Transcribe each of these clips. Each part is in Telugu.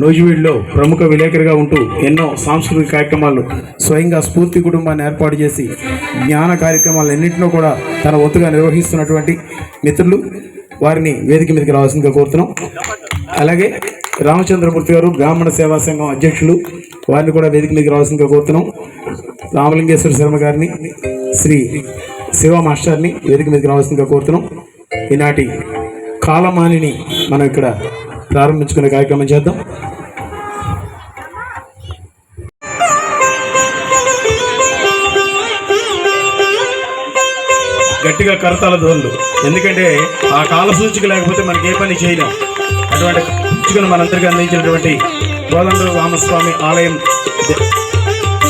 నూజివీడులో ప్రముఖ విలేకరిగా ఉంటూ ఎన్నో సాంస్కృతిక కార్యక్రమాలు స్వయంగా స్ఫూర్తి కుటుంబాన్ని ఏర్పాటు చేసి జ్ఞాన కార్యక్రమాలు ఎన్నింటినో కూడా తన ఒత్తుగా నిర్వహిస్తున్నటువంటి మిత్రులు వారిని వేదిక మీదకి రావాల్సిందిగా కోరుతున్నాం. అలాగే రామచంద్రమూర్తి గారు బ్రాహ్మణ సేవా సంఘం అధ్యక్షులు వారిని కూడా వేదిక మీదకి రావాల్సిందిగా కోరుతున్నాం. రామలింగేశ్వర శర్మ గారిని శ్రీ శివ మాస్టర్ని వేదిక మీదకి రావాల్సిందిగా కోరుతున్నాం. ఈనాటి కాలమానిని మనం ఇక్కడ ప్రారంభించుకునే కార్యక్రమం చేద్దాం. గట్టిగా కరతాల ధోరణులు ఎందుకంటే ఆ కాల సూచిక లేకపోతే మనకి ఏ పని చేయలేం. అటువంటి సూచికను మనందరికీ అందించినటువంటి గోదండ్రు రామస్వామి ఆలయం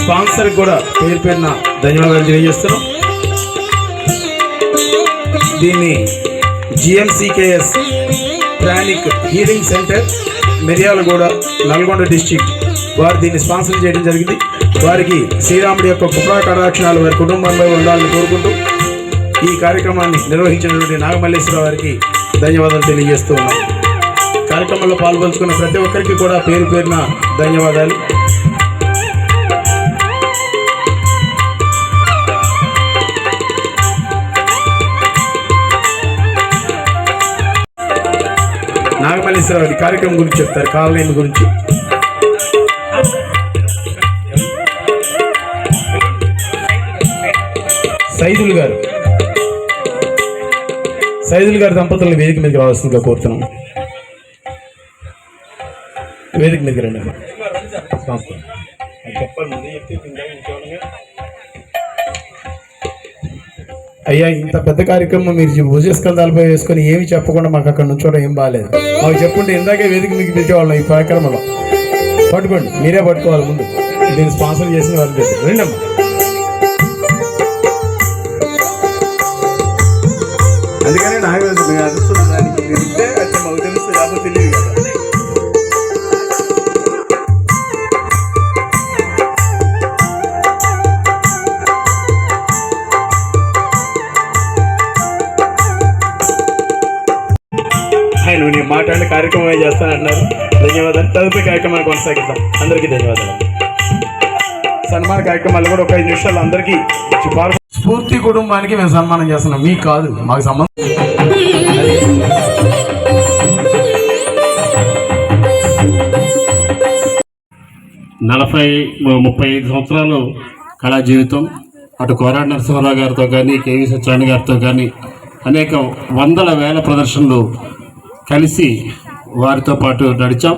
స్పాన్సర్ కూడా పేరు పేరున ధన్యవాదాలు తెలియజేస్తున్నాం. దీన్ని GMCKS pranic healing centre Miryalaguda Nalgonda district వారు దీన్ని స్పాన్సర్ చేయడం జరిగింది. వారికి శ్రీరాముడి యొక్క కృపా కటాక్షణాలు వారి కుటుంబంలో ఉండాలని కోరుకుంటూ ఈ కార్యక్రమాన్ని నిర్వహించినటువంటి నాగమల్లేశ్వర వారికి ధన్యవాదాలు తెలియజేస్తూ ఉన్నాం. కార్యక్రమంలో పాల్పంచుకున్న ప్రతి ఒక్కరికి కూడా పేరు పేరున ధన్యవాదాలు. నాగమల్లేశ్వర వారి కార్యక్రమం గురించి చెప్తారు కాలనీ గురించి. సైదులు గారు. సైదులు గారి దంపతులను వేదిక మీదకి రావాల్సిందిగా కోరుతున్నాం. వేదిక మీదకి రండి. చెప్పాలి ముందే చెప్తే అయ్యా ఇంత పెద్ద కార్యక్రమం మీరు భుజస్కంధాలపై వేసుకొని ఏమి చెప్పకుండా మాకు అక్కడ నుంచోడం ఏం బాగాలేదు మాకు చెప్పుంటే ఇందాకే వేదిక మీకు పెట్టేవాళ్ళం ఈ కార్యక్రమంలో. పట్టుకోండి మీరే పట్టుకోవాలి ముందు. దీన్ని స్పాన్సర్ చేసిన వాళ్ళు పెట్టారు రెండమ్మా అందుకనే నాకు తెలుసు మీకు దానికి తెలిస్తే ఉంటే మాకు తెలుస్తుంది లేకపోతే తెలియదు. మాట్లాడిన కార్యక్రమం చేస్తానన్నారు ధన్యవాదాలు. తదుపరి కార్యక్రమాన్ని కొనసాగిద్దాం. అందరికీ ధన్యవాదాలు. సన్మాన కార్యక్రమాలు కూడా ఒక ఐదు నిమిషాలు అందరికీ స్ఫూర్తి కుటుంబానికి మేము సన్మానం చేస్తున్నాం. మీకు కాదు మాకు సంబంధం నలభై ముప్పై ఐదు సంవత్సరాలు కళా జీవితం. అటు కోరాడు నరసింహారావు గారితో కానీ కేవీ సత్యనారాయణ గారితో కానీ అనేక వందల వేల ప్రదర్శనలు కలిసి వారితో పాటు నడిచాం.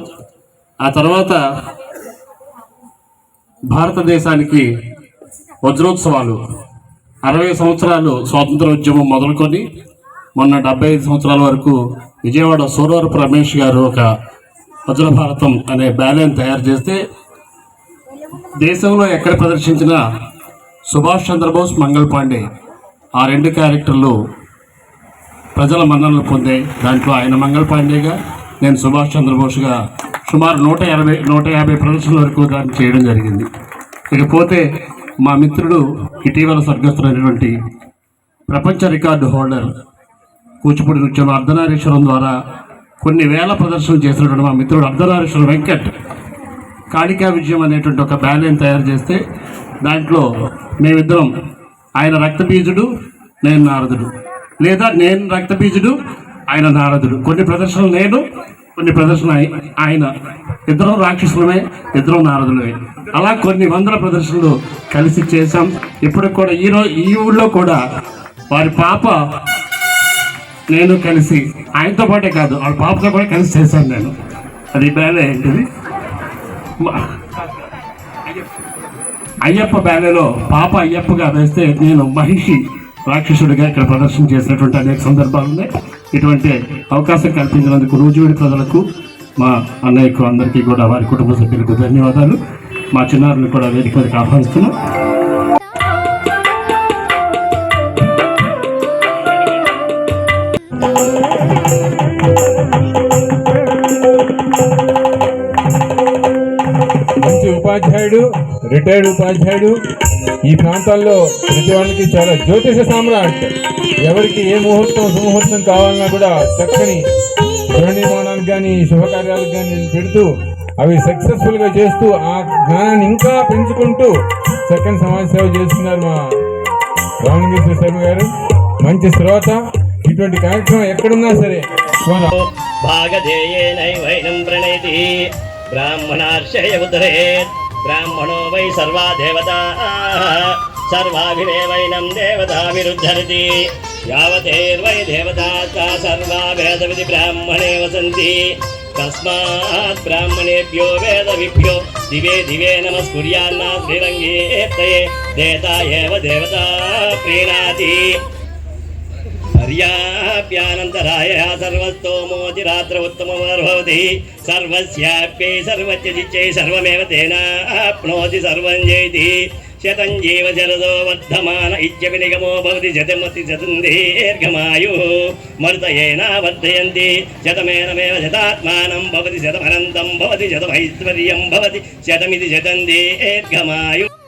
ఆ తర్వాత భారతదేశానికి వజ్రోత్సవాలు. అరవై సంవత్సరాలు స్వాతంత్ర ఉద్యమం మొదలుకొని మొన్న డెబ్బై ఐదు సంవత్సరాల వరకు విజయవాడ సూరవరపు రమేష్ గారు ఒక వజ్ర భారతం అనే బ్యాలెన్ తయారు చేస్తే దేశంలో ఎక్కడ ప్రదర్శించినా సుభాష్ చంద్రబోస్ మంగళ్ పాండే ఆ రెండు క్యారెక్టర్లు ప్రజల మన్ననలు పొందాయి దాంట్లో ఆయన మంగళ పాండేగా నేను సుభాష్ చంద్రబోస్గా సుమారు నూట ఎనభై నూట యాభై ప్రదర్శనల వరకు దాన్ని చేయడం జరిగింది. ఇకపోతే మా మిత్రుడు ఇటీవల స్వర్గస్థులైనటువంటి ప్రపంచ రికార్డు హోల్డర్ కూచిపూడి నృత్యం అర్ధనారీశ్వరం ద్వారా కొన్ని వేల ప్రదర్శనలు చేసినటువంటి మా మిత్రుడు అర్ధనారీశ్వరం వెంకట్ కాళికా విజయం అనేటువంటి ఒక బ్యాలెన్ తయారు చేస్తే దాంట్లో మేమిద్దరం ఆయన రక్తబీజుడు నేను నారదుడు. లేదా నేను రక్తబీజుడు ఆయన నారదుడు. కొన్ని ప్రదర్శనలు నేను కొన్ని ప్రదర్శన ఆయన. ఇద్దరం రాక్షసులమే ఇద్దరం నారదులమే. అలా కొన్ని వందల ప్రదర్శనలు కలిసి చేశాం. ఇప్పటికి కూడా ఈ రోజు ఈ ఊళ్ళో కూడా వారి పాప నేను కలిసి ఆయనతో పాటే కాదు వాళ్ళ పాపతో కూడా కలిసి చేశాను నేను. అది బ్యాలే ఏంటిది? అయ్యప్ప బ్యాలేలో పాప అయ్యప్పగా వేస్తే నేను మహిషి. రాక్షసుడిగా ఇక్కడ ప్రదర్శన చేసినటువంటి అనేక సందర్భాలు ఉన్నాయి. ఇటువంటి అవకాశం కల్పించినందుకు రోజువేడి ప్రజలకు మా అన్నయ్యకు అందరికీ కూడా వారి కుటుంబ సభ్యులకు ధన్యవాదాలు. మా చిన్నారులు కూడా వేదిక మీదకి ఆహ్వానిస్తున్నాం. మంచి ఉపాధ్యాయుడు రిటైర్డ్ ఉపాధ్యాయుడు ఈ ప్రాంతాల్లో ప్రతివాళ్ళకి చాలా జ్యోతిష సామ్రాట్. ఎవరికి ఏ ముహూర్తం సుముహూర్తం కావాలన్నా కూడా చక్కని గృహ నిర్మాణానికి కానీ శుభకార్యాలకు కానీ పెడుతూ అవి సక్సెస్ఫుల్గా చేస్తూ ఆ జ్ఞానాన్ని ఇంకా పెంచుకుంటూ చక్కని సమాజ సేవ చేస్తున్నారు మా రామలింగేశ్వర శర్మ గారు. మంచి శ్రోత. ఇటువంటి కార్యక్రమం ఎక్కడున్నా సరే భాగధేయేనైవైనం బ్రాహ్మణార్షయ ब्राह्मणो वै सर्वा देवताः सर्वाभिरेवैनं देवताभिरुद्धरति यावतेर्वै देवताः सर्वा वेदविधि ब्राह्मणे वसन्ति तस्मात् ब्राह्मणेभ्यो वेदविभ्यो दिवे दिवे नमस्कुर्यान्ना श्रीरङ्गेत्तये देता एव देवता प्रीणाति सर्याप्यानन्तराय सर्वस्तोमोतिरात्र उत्तमभवति सर्वस्याप्यै सर्वत्यजिच्यै सर्वमेव तेनाप्नोति सर्वं जयति शतं जीव शरदो वर्धमान इत्यपि निगमो भवति शतमति शतं दीर्घमायुः मर्तयेनावर्धयन्ति शतमेनमेव शतात्मानं भवति शतमनन्तं भवति शतमैश्वर्यं भवति शतमिति शतं दीर्घमायुः